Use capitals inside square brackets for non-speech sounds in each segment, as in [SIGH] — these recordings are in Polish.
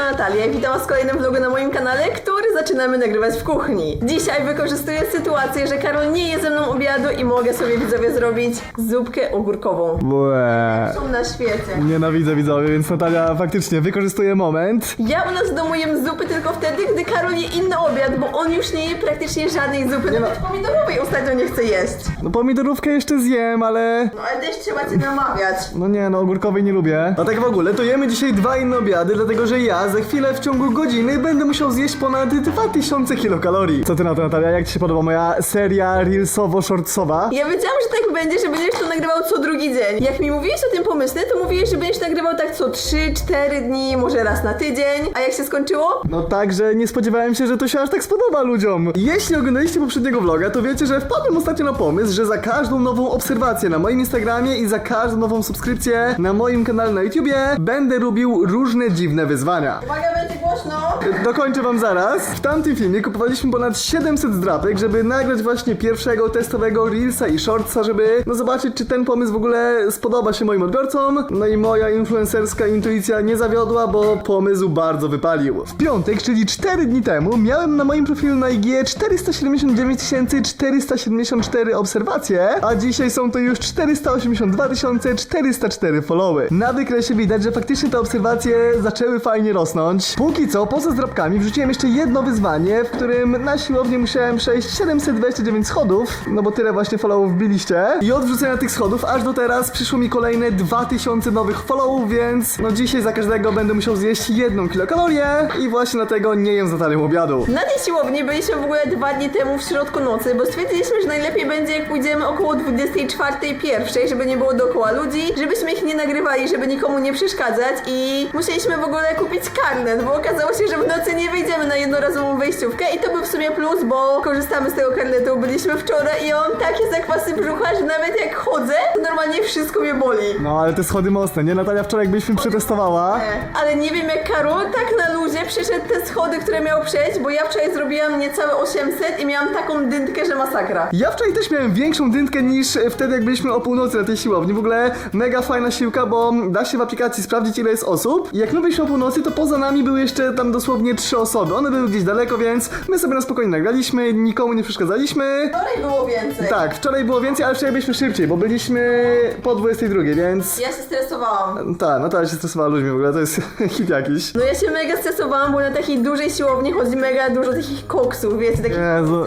Natalia i witam was w kolejnym vlogu na moim kanale, który zaczynamy nagrywać w kuchni. Dzisiaj wykorzystuję sytuację, że Karol nie je ze mną obiadu i mogę sobie widzowie zrobić zupkę ogórkową. Łe. Są na świecie. Nienawidzę widzowie, więc Natalia faktycznie wykorzystuje moment. Ja u nas w domu jem zupy tylko wtedy, gdy Karol je inny obiad, bo on już nie je praktycznie żadnej zupy, Nie ma- nawet pomidorowej ostatnio nie chce jeść. No pomidorówkę jeszcze zjem, ale... No ale też trzeba cię namawiać. No nie, no ogórkowej nie lubię. A tak w ogóle, to jemy dzisiaj dwa inne obiady, dlatego że ja za chwilę w ciągu godziny będę musiał zjeść ponad 2000 kilokalorii. Co ty na to Natalia? Jak ci się podoba moja seria reelsowo-shortsowa? Ja wiedziałam, że tak będzie, że będziesz to nagrywał co drugi dzień. Jak mi mówiłeś o tym pomyśle, to mówiłeś, że będziesz nagrywał tak co 3-4 dni, może raz na tydzień. A jak się skończyło? No tak, że nie spodziewałem się, że to się aż tak spodoba ludziom. Jeśli oglądaliście poprzedniego vloga, to wiecie, że wpadłem ostatnio na pomysł, że za każdą nową obserwację na moim Instagramie i za każdą nową subskrypcję na moim kanale na YouTubie będę robił różne dziwne wyzwania. Uwaga, będzie głośno. Dokończę wam zaraz. W tamtym filmie kupowaliśmy ponad 700 zdrapek, żeby nagrać właśnie pierwszego testowego Reelsa i Shortsa, żeby no zobaczyć, czy ten pomysł w ogóle spodoba się moim odbiorcom. No i moja influencerska intuicja nie zawiodła, bo pomysł bardzo wypalił. W piątek, czyli 4 dni temu, miałem na moim profilu na IG 479 474 obserwacje, a dzisiaj są to już 482 404 followy. Na wykresie widać, że faktycznie te obserwacje zaczęły fajnie rosnąć. Póki co, poza zdrabkami, wrzuciłem jeszcze jedno wyzwanie, w którym na siłowni musiałem przejść 729 schodów, no bo tyle właśnie followów wbiliście. I od wrzucenia tych schodów aż do teraz przyszło mi kolejne 2000 nowych followów, więc no dzisiaj za każdego będę musiał zjeść jedną kilokalorię i właśnie dlatego nie jem za tarym obiadu. Na tej siłowni byliśmy w ogóle dwa dni temu w środku nocy, bo stwierdziliśmy, że najlepiej będzie jak pójdziemy około 24 pierwszej, żeby nie było dookoła ludzi, żebyśmy ich nie nagrywali, żeby nikomu nie przeszkadzać i musieliśmy w ogóle kupić karnet, bo okazało się, że w nocy nie wyjdziemy na jednorazową wejściówkę i to był w sumie plus, bo korzystamy z tego karnetu, byliśmy wczoraj i on takie zakwasy brzucha, że nawet jak chodzę, to normalnie wszystko mnie boli. No ale te schody mocne, nie? Natalia wczoraj jakbyśmy przetestowała. Nie, Ale nie wiem jak Karol tak na luzie przeszedł te schody, które miał przejść, bo ja wczoraj zrobiłam niecałe 800 i miałam taką dętkę, że masakra. Ja wczoraj też miałem większą dętkę niż wtedy, jak byliśmy o północy na tej siłowni. W ogóle mega fajna siłka, bo da się w aplikacji sprawdzić, ile jest osób. I jak my byliśmy o północy, to poza nami były jeszcze tam dosłownie trzy osoby. One były gdzieś daleko, więc my sobie na spokojnie nagraliśmy, nikomu nie przeszkadzaliśmy. Wczoraj było więcej. Tak, wczoraj było więcej, ale wczoraj byliśmy szybciej, bo byliśmy po 22, więc... Ja się stresowałam. Tak, Natalia się stresowała ludźmi w ogóle, to jest [LAUGHS] hit jakiś. No ja się mega stresowałam, bo na takiej dużej siłowni chodzi mega dużo takich koksów, wiecie, takich Jezu.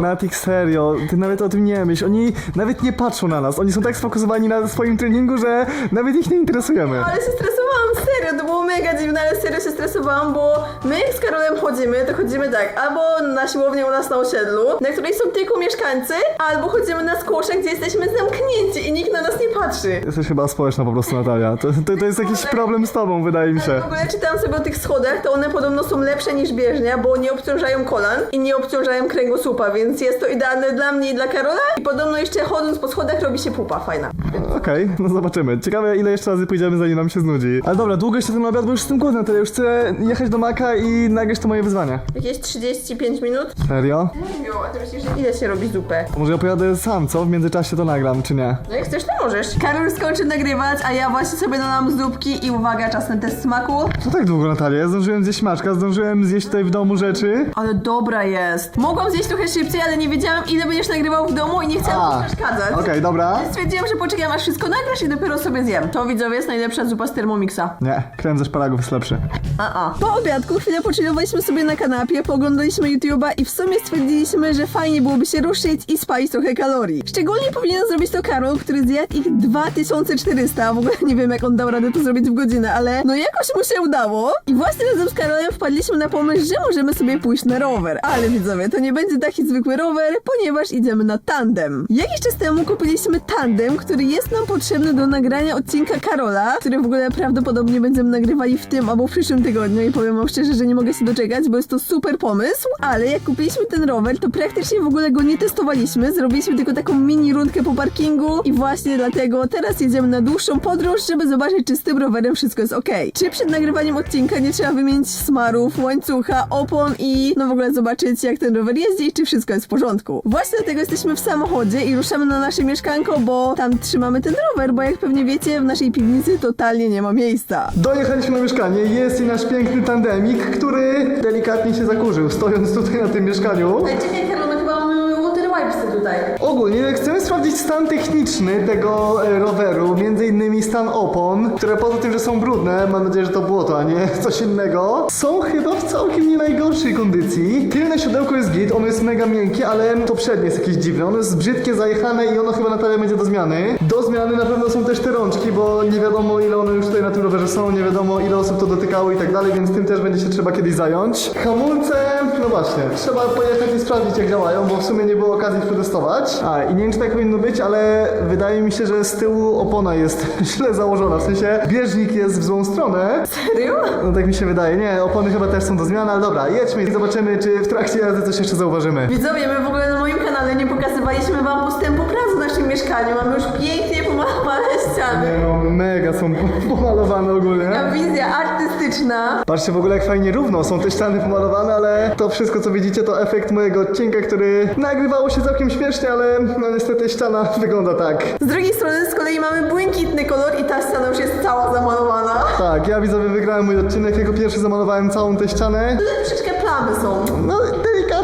Natik serio, ty nawet o tym nie myśl. Oni nawet nie patrzą na nas. Oni są tak sfokusowani na swoim treningu, że nawet ich nie interesujemy. Ale się stresowałam, serio, było mega dziwne, ale serio się stresowałam, bo my z Karolem chodzimy, to chodzimy tak, albo na siłownię u nas na osiedlu, na której są tylko mieszkańcy, albo chodzimy na skłosze, gdzie jesteśmy zamknięci i nikt na nas nie patrzy. Jesteś chyba społeczna po prostu, Natalia. To, to, to jest jakiś problem z tobą, wydaje mi się. w ogóle czytałam sobie o tych schodach, to one podobno są lepsze niż bieżnia, bo nie obciążają kolan i nie obciążają kręgosłupa, więc jest to idealne dla mnie i dla Karola. I podobno jeszcze chodząc po schodach robi się pupa, fajna. Okej, no zobaczymy. Ciekawe, ile jeszcze razy pójdziemy, zanim nam się znudzi. Ale dobra, długo jeszcze ten obiad, bo już jestem głodny, Natalia. Już chcę jechać do Maka i nagrać to moje wyzwanie. Jakieś 35 minut? Serio? Wiem, a ty myślisz, że ile się robi zupę? To może ja pojadę sam, co? W międzyczasie to nagram, czy nie? No jak chcesz, to możesz. Karol skończył nagrywać, a ja właśnie sobie dodam zupki i uwaga, czas na test smaku. Co tak długo, Natalia? Ja zdążyłem zjeść maczka, zdążyłem zjeść tutaj w domu rzeczy. Ale dobra jest. Mogłam zjeść trochę szybciej, ale nie wiedziałam ile będziesz nagrywał w domu i nie chciałam A, ci przeszkadzać. Okej, dobra. Stwierdziłam, że poczekam aż wszystko nagrasz i dopiero sobie zjem. To widzowie jest najlepsza zupa z Thermomixa. Nie, krem ze szparagów jest lepszy. A, a. Po obiadku chwilę pochillowaliśmy sobie na kanapie, pooglądaliśmy YouTube'a i w sumie stwierdziliśmy, że fajnie byłoby się ruszyć i spalić trochę kalorii. Szczególnie powinien zrobić to Karol, który zjadł ich 2400. W ogóle nie wiem, jak on dał radę to zrobić w godzinę, ale no jakoś mu się udało. I właśnie razem z Karolem wpadliśmy na pomysł, że możemy sobie pójść na rower. Ale widzowie, to nie będzie taki zwykły rower, ponieważ idziemy na tandem. Jakiś czas temu kupiliśmy tandem, który jest nam potrzebny do nagrania odcinka Karola, który w ogóle prawdopodobnie będziemy nagrywali w tym albo w przyszłym tygodniu i powiem wam szczerze, że nie mogę się doczekać, bo jest to super pomysł, ale jak kupiliśmy ten rower, to praktycznie w ogóle go nie testowaliśmy, zrobiliśmy tylko taką mini rundkę po parkingu i właśnie dlatego teraz jedziemy na dłuższą podróż, żeby zobaczyć, czy z tym rowerem wszystko jest ok. Czy przed nagrywaniem odcinka nie trzeba wymienić smarów, łańcucha, opon i no w ogóle zobaczyć, jak ten rower jeździ i czy wszystko jest w porządku. Właśnie dlatego jesteśmy w samochodzie i ruszamy na nasze mieszkanko, bo tam trzymamy ten rower, bo jak pewnie wiecie, w naszej piwnicy totalnie nie ma miejsca. Dojechaliśmy na mieszkanie, jest i nasz piękny tandemik, który delikatnie się zakurzył, stojąc tutaj na tym mieszkaniu. Ej, czekaj, Karol, my chyba mamy water tutaj. Ogólnie chcemy sprawdzić stan techniczny tego e, roweru, między innymi stan opon, które poza tym, że są brudne, mam nadzieję, że to błoto, a nie [LAUGHS] coś innego, są chyba w całkiem nie najgorszej kondycji. Tylne siodełko jest git, ono jest mega miękkie, ale to przednie jest jakieś dziwne, ono jest brzydkie, zajechane i ono chyba na tyle będzie do zmiany. Do zmiany na pewno są też te rączki, bo nie wiadomo ile one już tutaj na tym rowerze są, nie wiadomo ile osób to dotykało i tak dalej, więc tym też będzie się trzeba kiedyś zająć. Hamulce, no właśnie, trzeba pojechać i sprawdzić jak działają, bo w sumie nie było okazji przetestować. A i nie wiem czy tak powinno być, ale wydaje mi się, że z tyłu opona jest [LAUGHS] źle założona, w sensie bieżnik jest w złą stronę. Serio? No tak mi się wydaje, nie, opony chyba też są do zmiany, ale dobra, jedźmy i zobaczymy czy w trakcie jazdy coś jeszcze zauważymy. Widzowie, my w ogóle na moim kanale nie pokazywaliśmy wam postępu prac w naszym mieszkaniu. Mamy już pięknie pomalowane ściany. No, mega są pomalowane ogólnie. Ta wizja artystyczna. Patrzcie w ogóle jak fajnie równo są te ściany pomalowane, ale to wszystko co widzicie to efekt mojego odcinka, który nagrywało się całkiem śmiesznie, ale no niestety ściana [LAUGHS] wygląda tak. Z drugiej strony z kolei mamy błękitny kolor i ta ściana już jest cała zamalowana. Tak, ja widzowie wygrałem mój odcinek, jako pierwszy zamalowałem całą tę ścianę. Tutaj troszeczkę plamy są. No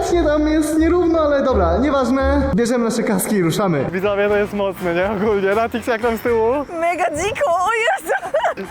delikatnie tam jest nierówno, ale dobra, nieważne. Bierzemy nasze kaski i ruszamy. Widzowie to jest mocne, nie? Ogólnie, Ratix jak tam z tyłu? Mega dziko, o Jezu!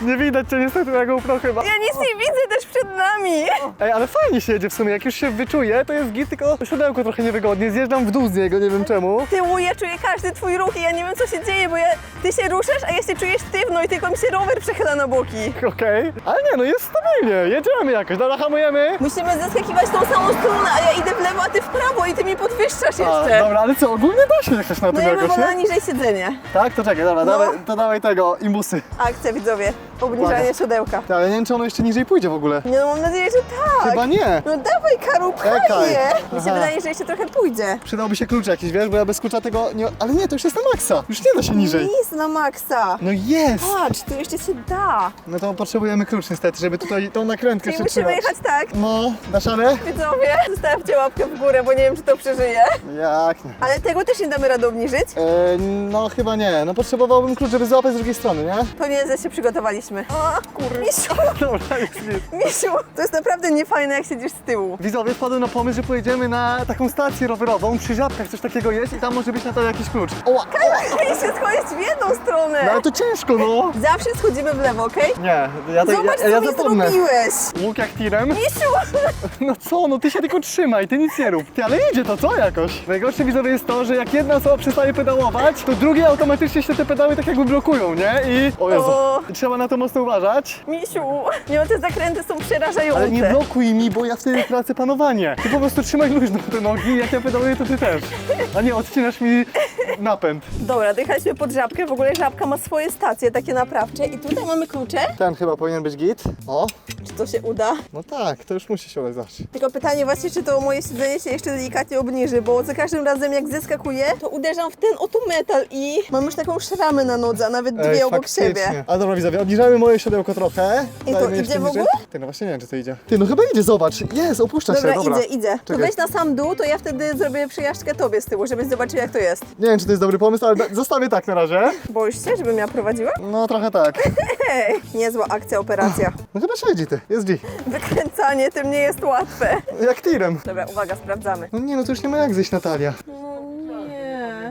Nie widać cię niestety na GoPro chyba. Ja nic nie widzę też przed nami! Ej, ale fajnie się jedzie w sumie, jak już się wyczuje, to jest git, tylko siodełko trochę niewygodnie, zjeżdżam w dół z niego, nie wiem czemu. Tyłu ja czuję każdy twój ruch i ja nie wiem co się dzieje, bo ja, ty się ruszasz, a ja się czuję sztywno i tylko mi się rower przechyla na boki. Okej, ale nie, no jest stabilnie, jedziemy jakoś, dobra, hamujemy. Musimy zaskakiwać tą samą stronę, a ja idę w lewo, a ty w prawo i ty mi podwyższasz A, jeszcze. dobra, ale co, ogólnie da się jechać na No tym ja bym jakoś, wolała nie? niżej siedzenie. Tak, to czekaj, dobra, No. dawaj, to dawaj tego, imbusy. Akcja widzowie, obniżanie siodełka. Ale nie wiem, czy ono jeszcze niżej pójdzie w ogóle. Nie no mam nadzieję, że tak. Chyba nie. No dawaj Karu, Czekaj. pchaj je. Mi się Aha. wydaje, że jeszcze trochę pójdzie. Przydałby się klucz jakiś, wiesz, bo ja bez klucza tego nie... Ale nie, to już jest na maksa, już nie da się niżej. Nic na maksa. No jest! Patrz, tu jeszcze się da. No to potrzebujemy klucz niestety, żeby tutaj tą nakrętkę Czyli musimy przytrzymać. jechać tak. No, dasz radę? Widzowie, zostawcie łapkę w górę, bo nie wiem, czy to przeżyje. Jak nie? Ale tego też nie damy rady obniżyć. E, no chyba nie, no potrzebowałbym klucz, żeby złapać z drugiej strony, nie? To nie, że się przygotowaliśmy. O, kur... Misiu, [LAUGHS] Dobra, jest git. misiu, to jest naprawdę niefajne, jak siedzisz z tyłu. Widzowie wpadłem na pomysł, że pojedziemy na taką stację rowerową, przy Żabkach coś takiego jest i tam może być na to jakiś klucz. Oła, oła. Mieliśmy schodzić w jedną stronę. No ale to ciężko, no! Zawsze schodzimy w lewo, okej? Nie, ja to Zobacz, ja, ja co mi zapomnę. zrobiłeś. Łuk jak tirem. Misiu! [LAUGHS] No co, no ty się tylko trzymaj, ty nic nie rób. Ty, ale idzie to, co jakoś? Najgorsze widzowie jest to, że jak jedna osoba przestaje pedałować, to drugie automatycznie się te pedały tak jakby blokują, nie? I... O Jezu, O. trzeba na to mocno uważać. Misiu, nie, no te zakręty są przerażające. Ale nie blokuj mi, bo ja wtedy tracę panowanie. Ty po prostu trzymaj luźno te nogi, jak ja pedaluję, to ty też. A nie, odcinasz mi napęd. Dobra, dojechaliśmy pod żabkę. W ogóle żabka ma swoje stacje takie naprawcze. I tutaj mamy klucze. Ten chyba powinien być git. O, Czy to się uda? no tak, to już musi się udać. Tylko pytanie właśnie, czy to moje siedzenie się jeszcze delikatnie obniży, bo za każdym razem jak zeskakuję, to uderzam w ten oto metal i mam już taką szramę na nodze, a nawet dwie obok siebie. A dobra, widzowie, obniżamy moje siodełko trochę. I to idzie w niżej. ogóle? Ty, no właśnie nie wiem, czy to idzie. Ty, no chyba idzie, zobacz. Jest, opuszcza Dobra, się, dobra. idzie, idzie. To Czekaj. weź na sam dół, to ja wtedy zrobię przejażdżkę tobie z tyłu, żebyś zobaczył jak to jest. Nie wiem, czy to jest dobry pomysł, ale da- zostawię tak na razie. Boisz się, żebym ja prowadziła? No trochę tak. [LAUGHS] Hej, niezła akcja, operacja. No chyba siedzi ty, jest G. Wykręcanie tym nie jest łatwe. Jak tirem. Dobra, uwaga, sprawdzamy. No nie, no to już nie ma jak zejść Natalia. No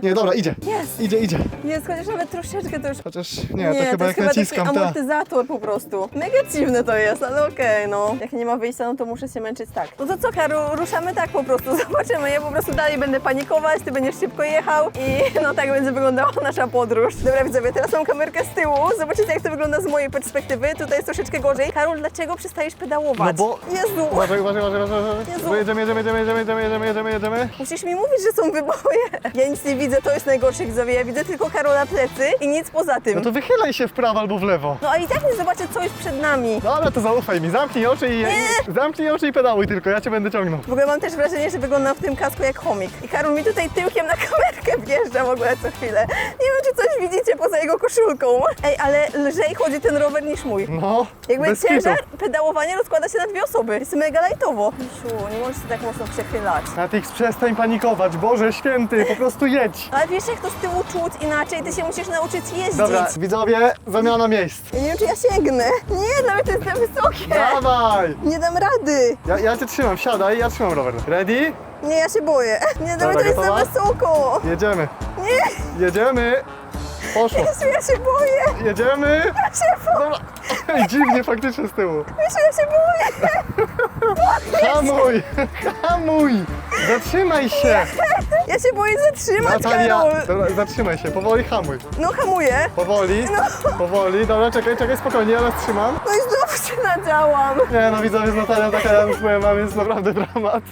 nie. Dobra, idzie. Jest. Idzie, idzie. Jest, chociaż nawet troszeczkę to już Chociaż nie, to chyba jest jak naciskam, taki tak. amortyzator po prostu. Mega dziwne to jest, ale okej, no. Jak nie ma wyjścia, no to muszę się męczyć tak. No to co, Karu, ruszamy tak po prostu, [LAUGHS] zobaczymy. Ja po prostu dalej będę panikować, ty będziesz szybko jechał i no tak będzie wyglądała [LAUGHS] nasza podróż. Dobra widzowie, teraz mam kamerkę z tyłu, zobaczycie jak to wygląda z mojej perspektywy. Tutaj jest troszeczkę gorzej. Karol, dlaczego przestajesz pedałować? No bo- Jezu, Uważaj, uważaj, uważaj, uważaj. Jezu. Jedziemy, jedziemy, jedziemy, jedziemy, jedziemy, jedziemy, jedziemy, jedziemy. musisz mi mówić, że są wyboje. Ja nic nie widzę, to jest najgorsze widzowie. Ja widzę tylko Karola plecy i nic poza tym. No to wychylaj się w prawo albo w lewo. No a i tak nie zobaczę, co jest przed nami. Dobra, to zaufaj mi, zamknij oczy i... Zamknij oczy i pedałuj tylko, ja cię będę ciągnął. W ogóle mam też wrażenie, że wyglądam w tym kasku jak chomik. I Karol mi tutaj tyłkiem na kamerkę wjeżdża w ogóle co chwilę. Nie wiem, czy coś widzicie poza jego koszulką. Ej, ale lżej chodzi ten rower niż mój. No, Jakby bez ciężar kitu. pedałowania rozkłada się na dwie osoby. Jest mega lajtowo. Misiu, nie możesz się tak mocno przechylać. Natix, przestań panikować, Boże święty, po prostu jedź. Jeździć. Ale wiesz jak to z tyłu czuć inaczej, ty się musisz nauczyć jeździć. Dobra, widzowie, zamiana miejsc. Ja nie wiem czy ja sięgnę. Nie, dla mnie to jest za wysokie. Dawaj! Nie dam rady. Ja, ja cię trzymam, siadaj, ja trzymam rower. Ready? Nie, ja się boję. Nie, dla mnie to jest za gotowa? wysoko. Jedziemy. Nie, Jedziemy. Poszło. Jezu, ja się boję. Jedziemy. Ja się boję. Dobra. Ej, [LAUGHS] dziwnie faktycznie z tyłu. Jezu, ja się boję. [LAUGHS] Hamuj! Hamuj! Zatrzymaj się! Ja się boję zatrzymać, Natalia, Karol. dobra, zatrzymaj się, powoli hamuj. No hamuję. Powoli, powoli, dobra, czekaj, czekaj, spokojnie, ja nas trzymam. No i znowu się nadziałam. Nie no, widzowie z Natalią taka ja już powiem wam, jest naprawdę dramat.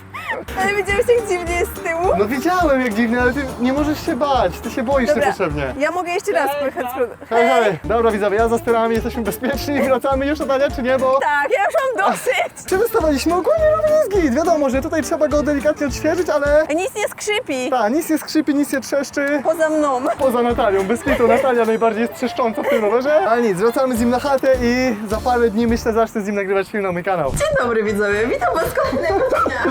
Ale widziałeś jak dziwnie jest z tyłu? No widziałem jak dziwnie, ale ty nie możesz się bać, ty się boisz niepotrzebnie. ja mogę jeszcze raz pojechać z przodu. Hej, hej, dobra widzowie, ja za sterami, jesteśmy bezpieczni, [LAUGHS] wracamy już Natalia, czy nie, bo... Tak, ja już mam dosyć. Przystawaliśmy ogólnie, no jest git, wiadomo, że tutaj trzeba go delikatnie odświeżyć, ale... Nic nie skrzypi. Tak, nic nie skrzypi, nic nie trzeszczy. Poza mną. Poza Natalią, bez kitu, Natalia najbardziej jest trzeszcząca w tym rowerze. Ale nic, wracamy z nim na chatę i za parę dni myślę zacznę z nim nagrywać film na mój kanał. Dzień dobry widzowie, witam was kolejnego dnia.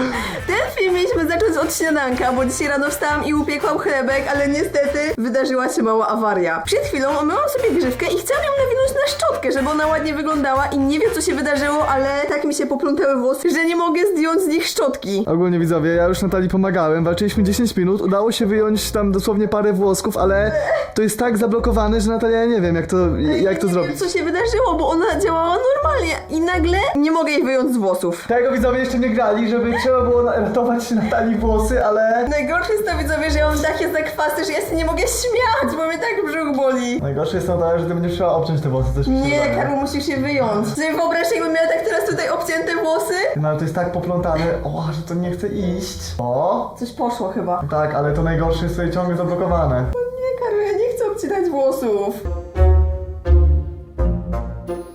Ten film mieliśmy zacząć od śniadanka, bo dzisiaj rano wstałam i upiekłam chlebek, ale niestety wydarzyła się mała awaria. Przed chwilą omyłam sobie grzywkę i chciałam ją nawinąć na szczotkę, żeby ona ładnie wyglądała i nie wiem co się wydarzyło, ale tak mi się poplątały włosy, że nie mogę zdjąć z nich szczotki. Ogólnie widzowie, ja już Natalii pomagałem, walczyliśmy 10 minut, udało się wyjąć tam dosłownie parę włosków, ale to jest tak zablokowane, że Natalia ja nie wiem jak to, jak to nie zrobić. wiem co się wydarzyło, bo ona działała normalnie i nagle nie mogę jej wyjąć z włosów. Tego widzowie jeszcze nie grali, żeby trzeba było na- ratować Natalii włosy, ale... Najgorsze jest to widzowie, że ja mam takie zakwasy, że ja się nie mogę śmiać, bo mnie tak brzuch boli. Najgorsze jest to, że ty będziesz trzeba obciąć te włosy, coś mi się Nie, wydaje. Karol, musisz je wyjąć. Sobie wyobraź, jakbym miała tak teraz tutaj obcięte włosy. No ale to jest tak poplątane, o, że to nie chce iść. O, Coś poszło chyba. tak, ale to najgorsze jest tutaj ciągle zablokowane. Nie, Karol, ja nie chcę obcinać włosów.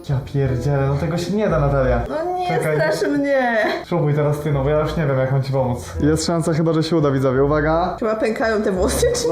Ja pierdzielę, no tego się nie da Natalia. No nie, Czekaj. straszy mnie. Spróbuj teraz ty, no bo ja już nie wiem jak mam ci pomóc. Jest szansa chyba, że się uda widzowie, uwaga. Chyba pękają te włosy, czy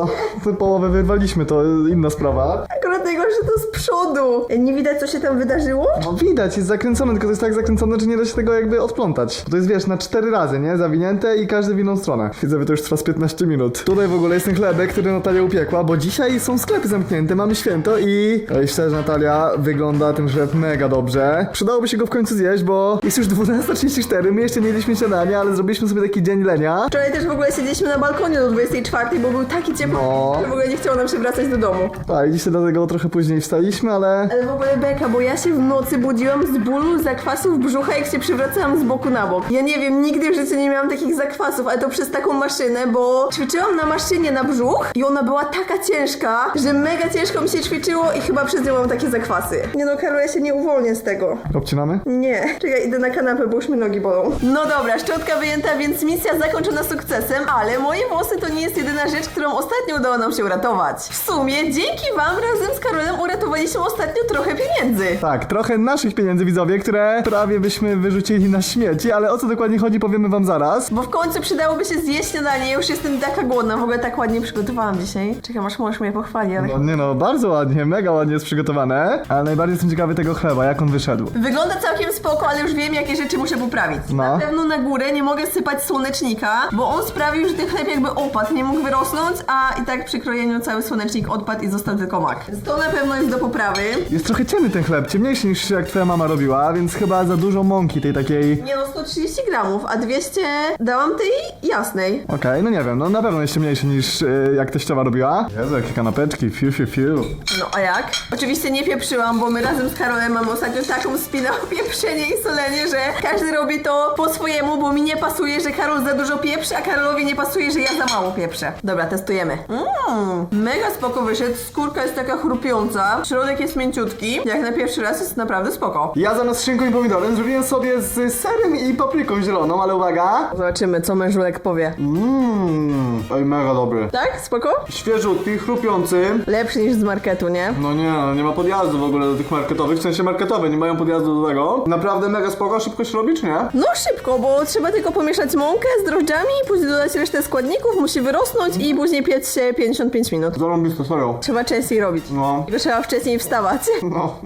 No, połowę wyrwaliśmy, to inna sprawa. Akurat najgorsze to z przodu. Nie widać, co się tam wydarzyło? No widać, jest zakręcone, tylko to jest tak zakręcone, że nie da się tego jakby odplątać. To jest wiesz, na cztery razy, nie? Zawinięte i każdy w inną stronę. Widzowie, to już trwa z 15 minut. Tutaj w ogóle jest ten chlebek, który Natalia upiekła, bo dzisiaj są sklepy zamknięte, mamy święto i... Oj, szczerze Natalia, wygląda ten chleb mega dobrze. Przydałoby się go w końcu zjeść, bo jest już 12.34, my jeszcze nie jedliśmy śniadania, ale zrobiliśmy sobie taki dzień lenia. Wczoraj też w ogóle siedzieliśmy na balkonie do 24, bo był taki ciepły, No. że w ogóle nie chciało nam się wracać do domu. Tak, dzisiaj dlatego trochę później wstaliśmy, ale... Ale w ogóle beka, bo ja się w nocy budziłam z bólu, zakwasów brzucha, jak się przewracałam z boku na bok. Ja nie wiem, nigdy w życiu nie miałam takich zakwasów, ale to przez taką maszynę, bo ćwiczyłam na maszynie na brzuch i ona była taka ciężka, że mega ciężko mi się ćwiczyło i chyba przez nią mam takie zakwasy. Nie no, Karol, ja się nie uwolnię z tego. Obcinamy? Nie, czekaj, idę na kanapę, bo już mi nogi bolą. No dobra, szczotka wyjęta, więc misja zakończona sukcesem, ale moje włosy to nie jest jedyna rzecz, którą ostatnio udało nam się uratować. W sumie, dzięki wam razem z Karolem uratowaliśmy ostatnio trochę pieniędzy. Tak, trochę naszych pieniędzy widzowie, które prawie byśmy wyrzucili na śmieci, ale o co dokładnie chodzi powiemy wam zaraz. Bo w końcu przydałoby się zjeść śniadanie, ja już jestem taka głodna, w ogóle tak ładnie przygotowałam dzisiaj. Czekam aż mąż mnie pochwali, ale... No nie no, bardzo ładnie, mega ładnie jest przygotowane, ale najbardziej jestem ciekawy tego chleba, jak on wyszedł. Wygląda całkiem spoko, ale już wiem, jakie rzeczy muszę poprawić. No. Na pewno na górę nie mogę sypać słonecznika, bo on sprawił, że ten chleb jakby opadł, nie mógł wyrosnąć, a i tak przy krojeniu cały słonecznik odpadł i został tylko mak. To na pewno jest do poprawy. Jest trochę ciemny ten chleb, ciemniejszy niż jak twoja mama robiła, więc chyba za dużo mąki tej takiej... Nie no, 130 gramów, a 200 dałam tej jasnej. Okej, no nie wiem, no na pewno jest ciemniejszy niż y, jak teściowa robiła. Jezu, jakie kanapeczki, fiu, fiu, fiu. No a jak? Oczywiście nie pieprzyłam, bo my razem z Karolem mamy ostatnio taką spinę o pieprzenie i solenie, że każdy robi to po swojemu, bo mi nie pasuje, że Karol za dużo pieprzy, a Karolowi nie pasuje, że ja za mało pieprzę. Dobra, testujemy. Mmm, mega spoko wyszedł, skórka jest taka chrupiąca, środek jest mięciutki, jak na pierwszy raz jest naprawdę spoko. Ja zamiast szynką i pomidorem zrobiłem sobie z serem i papryką zieloną, ale uwaga. Zobaczymy, co mężulek powie. Mmm, oj mega dobry. Tak? Spoko? Świeżutki, chrupiący. Lepszy niż z marketu, nie? No nie, no nie ma podjazdu w ogóle do tych marketowych, w sensie marketowe, nie mają podjazdu do tego. Naprawdę mega spoko, szybko się robi, czy nie? No szybko, bo trzeba tylko pomieszać mąkę z drożdżami, później dodać resztę składników, musi wyrosnąć i później piec się 55 minut. Zarąbiste, serio. Trzeba częściej robić. No. I trzeba wcześniej wstawać. [LAUGHS] No.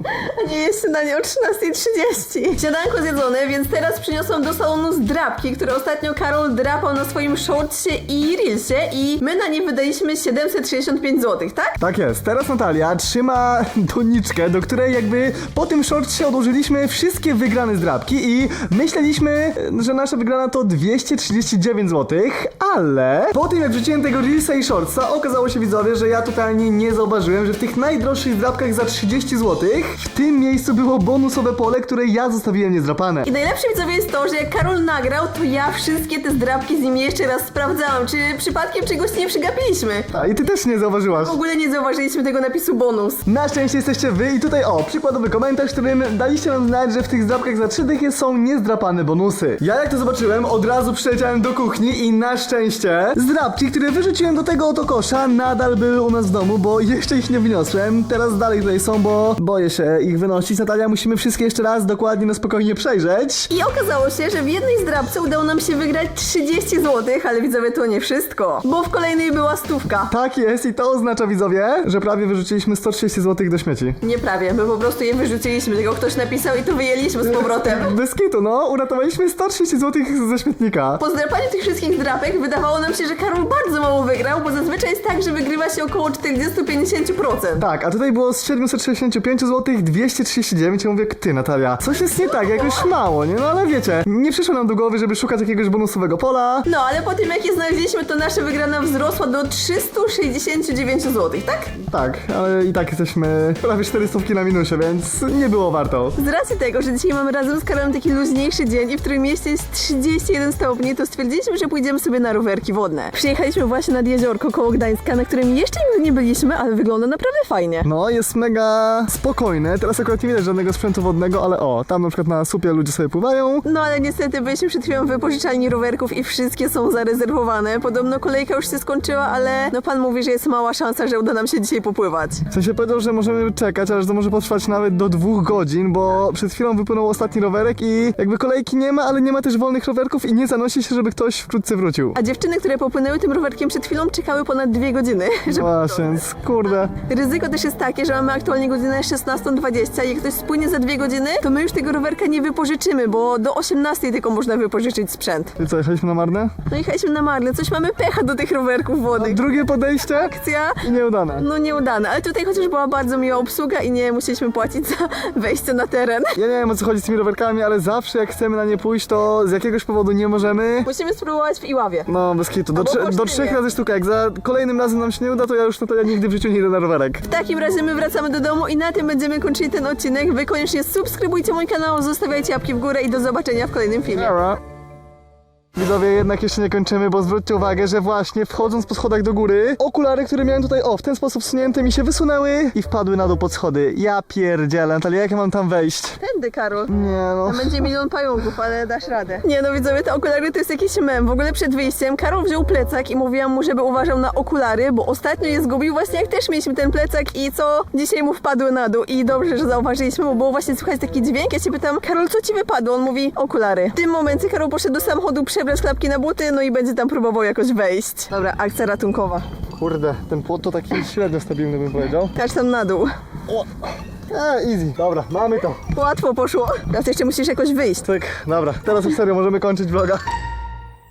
A nie jest śniadanie o 13.30. Śniadanko zjedzone, więc teraz przyniosłam do salonu zdrabki, które ostatnio Karol drapał na swoim shortsie i reelsie i my na nie wydaliśmy 765 zł, tak? Tak jest. Teraz Natalia trzyma [LAUGHS] doniczkę, do której jakby po tym shortcie odłożyliśmy wszystkie wygrane zdrabki i myśleliśmy, że nasza wygrana to 239 zł, ale po tym jak wrzuciłem tego Reelsa i Shortsa, okazało się widzowie, że ja totalnie nie zauważyłem, że w tych najdroższych zdrabkach za 30 zł w tym miejscu było bonusowe pole, które ja zostawiłem niezdrapane. I najlepsze widzowie jest to, że jak Karol nagrał, to ja wszystkie te zdrabki z nim jeszcze raz sprawdzałam, czy przypadkiem czegoś nie przegapiliśmy. A i ty też nie zauważyłaś. W ogóle nie zauważyliśmy tego napisu bonus. Na szczęście jesteście wy i tutaj o, przykładowy komentarz, w którym daliście nam znać, że w tych zdrabkach za 3 dychy są niezdrapane bonusy. Ja jak to zobaczyłem, od razu przyleciałem do kuchni i na szczęście zdrabki, które wyrzuciłem do tego oto kosza, nadal były u nas w domu, bo jeszcze ich nie wyniosłem. Teraz dalej tutaj są, bo boję się ich wynosić. Natalia, musimy wszystkie jeszcze raz dokładnie na spokojnie przejrzeć. I okazało się, że w jednej zdrabce udało nam się wygrać 30 zł, ale widzowie to nie wszystko, bo w kolejnej była stówka. Tak jest i to oznacza widzowie, że prawie wyrzuciliśmy 130 zł do śmieci. Nie prawie, my po prostu je wyrzuciliśmy, tylko ktoś napisał i to wyjęliśmy z powrotem. [LAUGHS] Bez kitu, no, uratowaliśmy 130 zł ze śmietnika. Po zdrapaniu tych wszystkich drapek wydawało nam się, że Karol bardzo mało wygrał, bo zazwyczaj jest tak, że wygrywa się około 40-50%. Tak, a tutaj było z 765 zł 239. Ja mówię, ty Natalia, coś jest nie tak, jakoś mało, nie? No ale wiecie, nie przyszło nam do głowy, żeby szukać jakiegoś bonusowego pola. No, ale po tym jak je znaleźliśmy, to nasza wygrana wzrosła do 369 zł, tak? Tak, ale i tak jesteśmy prawie 400 na minusie, więc nie było warto. Z racji tego, że dzisiaj mamy razem z Karolem taki luźniejszy dzień i w którym mieście jest 31 stopni, to stwierdziliśmy, że pójdziemy sobie na rowerki wodne. Przyjechaliśmy właśnie nad jeziorko koło Gdańska, na którym jeszcze nigdy nie byliśmy, ale wygląda naprawdę fajnie. No, jest mega spokojne. Teraz akurat nie widać żadnego sprzętu wodnego, ale o, tam na przykład na słupie ludzie sobie pływają. No ale niestety byliśmy przed chwilą w wypożyczalni rowerków i wszystkie są zarezerwowane. Podobno kolejka już się skończyła, ale no pan mówi, że jest mała szansa, że uda nam się dzisiaj popływać. W sensie powiedział, że możemy czekać, ale że to może potrwać nawet do dwóch godzin, bo przed chwilą wypłynął ostatni rowerek i jakby kolejki nie ma, ale nie ma też wolnych rowerków i nie zanosi się, żeby ktoś wkrótce wrócił. A dziewczyny, które popłynęły tym rowerkiem przed chwilą, czekały ponad dwie godziny. [LAUGHS] Żeby... Właśnie, więc kurde. Ryzyko też jest takie, że mamy aktualnie godzinę 16.20 i ktoś spłynie za dwie godziny, to my już tego rowerka nie wypożyczymy, bo do 18 tylko można wypożyczyć sprzęt. I co, jechaliśmy na marne? No jechaliśmy na marne, coś mamy pecha do tych rowerków wodnych. Drugie podejście Akcja i nieudane. no nieudana, ale tutaj chociaż była bardzo miła obsługa i nie musieliśmy płacić za [LAUGHS] wejście na teren. Ja nie wiem o co chodzi z tymi rowerkami, ale zawsze jak chcemy na nie pójść, to z jakiegoś powodu nie możemy. Musimy spróbować w Iławie. No, bez kitu. Do, do trzech razy sztuka. Jak za kolejnym razem nam się nie uda, to ja już no to ja nigdy w życiu nie idę na rowerek. Takim razie my wracamy do domu i na tym będziemy kończyli ten odcinek. Wy koniecznie subskrybujcie mój kanał, zostawiajcie łapki w górę i do zobaczenia w kolejnym filmie. Widzowie, jednak jeszcze nie kończymy, bo zwróćcie uwagę, że właśnie wchodząc po schodach do góry, okulary, które miałem tutaj, o, w ten sposób wsunięte mi się wysunęły i wpadły na dół pod schody. Ja pierdzielę, Natalia, jak ja mam tam wejść? Tędy, Karol. Nie no. Tam będzie milion pająków, ale dasz radę. Nie no widzowie, te okulary to jest jakiś mem. W ogóle przed wyjściem Karol wziął plecak i mówiłam mu, żeby uważał na okulary, bo ostatnio je zgubił właśnie jak też mieliśmy ten plecak i co? Dzisiaj mu wpadły na dół i dobrze, że zauważyliśmy, bo było właśnie słychać taki dźwięk. Ja się pytam, Karol, co ci wypadło? On mówi, okulary. W tym momencie Karol poszedł do samochodu przebrać klapki na buty, no i będzie tam próbował jakoś wejść. Dobra, akcja ratunkowa. Kurde, ten płot to taki średnio stabilny bym powiedział. Każ tam na dół. E, easy. Dobra, mamy to. Łatwo poszło. Teraz jeszcze musisz jakoś wyjść. Tyk, dobra, teraz już serio możemy kończyć vloga.